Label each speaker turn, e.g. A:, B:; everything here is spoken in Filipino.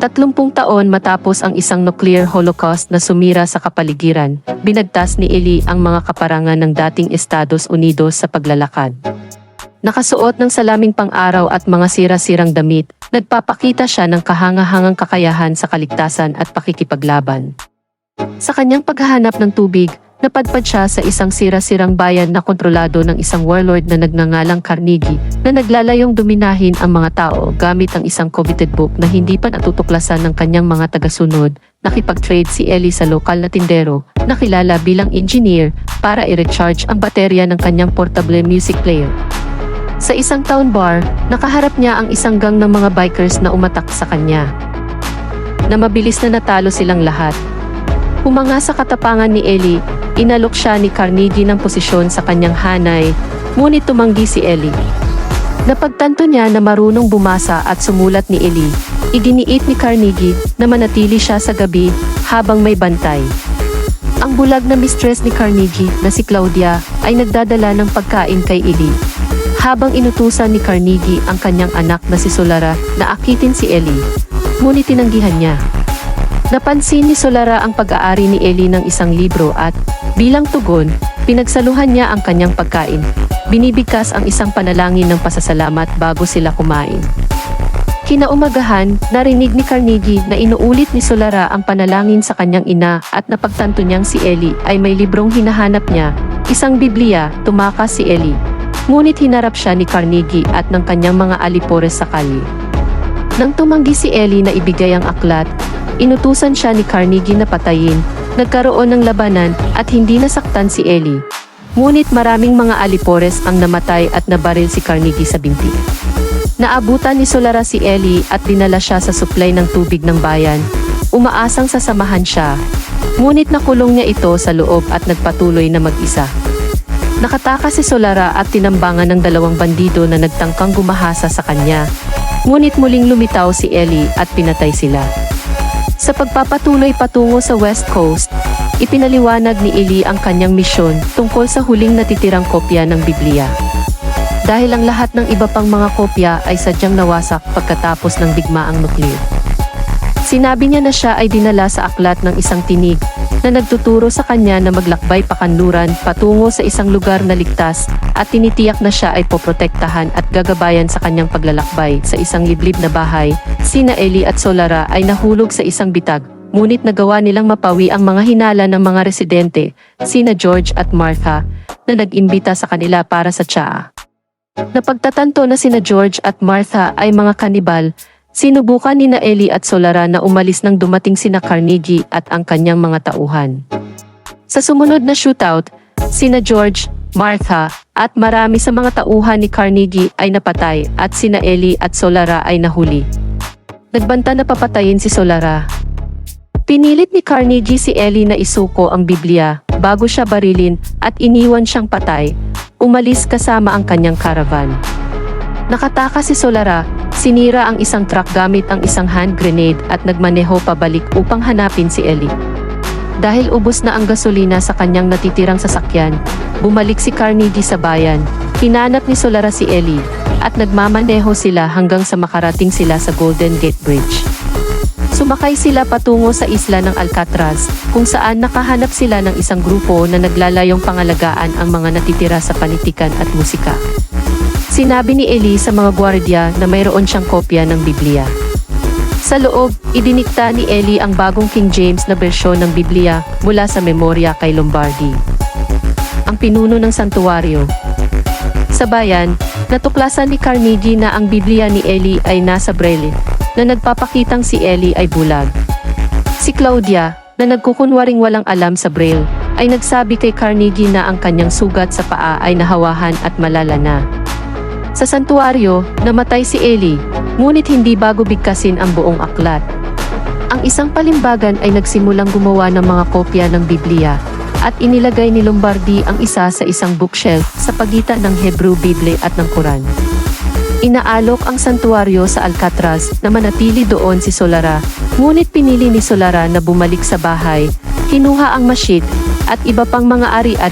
A: Tatlumpung taon matapos ang isang nuclear holocaust na sumira sa kapaligiran, binagtas ni Eli ang mga kaparangan ng dating Estados Unidos sa paglalakad. Nakasuot ng salaming pang-araw at mga sira-sirang damit, nagpapakita siya ng kahangahangang kakayahan sa kaligtasan at pakikipaglaban. Sa kanyang paghahanap ng tubig, napadpad siya sa isang sira-sirang bayan na kontrolado ng isang warlord na nagngangalang Carnegie na naglalayong dominahin ang mga tao gamit ang isang coveted book na hindi pa natutuklasan ng kanyang mga tagasunod. Nakipag-trade si Ellie sa lokal na tindero na kilala bilang engineer para i-recharge ang baterya ng kanyang portable music player. Sa isang town bar, nakaharap niya ang isang gang ng mga bikers na umatak sa kanya. Na mabilis na natalo silang lahat. Humanga sa katapangan ni Ellie, inalok siya ni Carnegie ng posisyon sa kanyang hanay, ngunit tumanggi si Ellie. Napagtanto niya na marunong bumasa at sumulat ni Ellie, iginiit ni Carnegie na manatili siya sa gabi habang may bantay. Ang bulag na mistress ni Carnegie na si Claudia ay nagdadala ng pagkain kay Ellie. Habang inutusan ni Carnegie ang kanyang anak na si Solara na akitin si Ellie, ngunit tinanggihan niya. Napansin ni Solara ang pag-aari ni Ellie ng isang libro at, bilang tugon, pinagsaluhan niya ang kanyang pagkain. Binibigkas ang isang panalangin ng pasasalamat bago sila kumain. Kinaumagahan, narinig ni Carnegie na inuulit ni Solara ang panalangin sa kanyang ina at napagtanto niyang si Ellie ay may librong hinahanap niya, isang Biblia, tumakas si Ellie. Ngunit hinarap siya ni Carnegie at ng kanyang mga alipores sa kalye. Nang tumanggi si Ellie na ibigay ang aklat, inutusan siya ni Carnegie na patayin, nagkaroon ng labanan at hindi nasaktan si Ellie. Ngunit maraming mga alipores ang namatay at nabaril si Carnegie sa binti. Naabutan ni Solara si Ellie at dinala siya sa supply ng tubig ng bayan. Umaasang sasamahan siya. Ngunit nakulong niya ito sa loob at nagpatuloy na mag-isa. Nakatakas si Solara at tinambangan ng dalawang bandido na nagtangkang gumahasa sa kanya. Ngunit muling lumitaw si Ellie at pinatay sila. Sa pagpapatuloy patungo sa West Coast, ipinaliwanag ni Eli ang kanyang misyon tungkol sa huling natitirang kopya ng Biblia. Dahil ang lahat ng iba pang mga kopya ay sadyang nawasak pagkatapos ng digmaang nuklear. Sinabi niya na siya ay dinala sa aklat ng isang tinig na nagtuturo sa kanya na maglakbay pakanluran patungo sa isang lugar na ligtas at tinitiyak na siya ay poprotektahan at gagabayan sa kanyang paglalakbay sa isang liblib na bahay. Sina Eli at Solara ay nahulog sa isang bitag, ngunit nagawa nilang mapawi ang mga hinala ng mga residente, sina George at Martha, na nag-imbita sa kanila para sa tsaa. Napagtatanto na sina George at Martha ay mga kanibal, sinubukan ni na Ellie at Solara na umalis nang dumating sina Carnegie at ang kanyang mga tauhan. Sa sumunod na shootout, sina George, Martha, at marami sa mga tauhan ni Carnegie ay napatay at sina Ellie at Solara ay nahuli. Nagbanta na papatayin si Solara. Pinilit ni Carnegie si Ellie na isuko ang Biblia bago siya barilin at iniwan siyang patay, umalis kasama ang kanyang caravan. Nakataka si Solara, sinira ang isang truck gamit ang isang hand grenade at nagmaneho pabalik upang hanapin si Ellie. Dahil ubos na ang gasolina sa kanyang natitirang sasakyan, bumalik si Carnegie sa bayan, hinanap ni Solara si Ellie, at nagmamaneho sila hanggang sa makarating sila sa Golden Gate Bridge. Sumakay sila patungo sa isla ng Alcatraz, kung saan nakahanap sila ng isang grupo na naglalayong pangalagaan ang mga natitira sa panitikan at musika. Sinabi ni Eli sa mga gwardya na mayroon siyang kopya ng Biblia. Sa loob, idinikta ni Eli ang bagong King James na bersyon ng Biblia mula sa memorya kay Lombardi. Ang pinuno ng santuario. Sa bayan, natuklasan ni Carnegie na ang Biblia ni Eli ay nasa Braille, na nagpapakitang si Eli ay bulag. Si Claudia, na nagkukunwaring walang alam sa Braille, ay nagsabi kay Carnegie na ang kanyang sugat sa paa ay nahawahan at malala na. Sa santuario, namatay si Eli, ngunit hindi bago bigkasin ang buong aklat. Ang isang palimbagan ay nagsimulang gumawa ng mga kopya ng Biblia, at inilagay ni Lombardi ang isa sa isang bookshelf sa pagitan ng Hebrew Bible at ng Quran. Inaalok ang santuario sa Alcatraz na manatili doon si Solara, ngunit pinili ni Solara na bumalik sa bahay, kinuha ang mashit, at iba pang mga ari-ari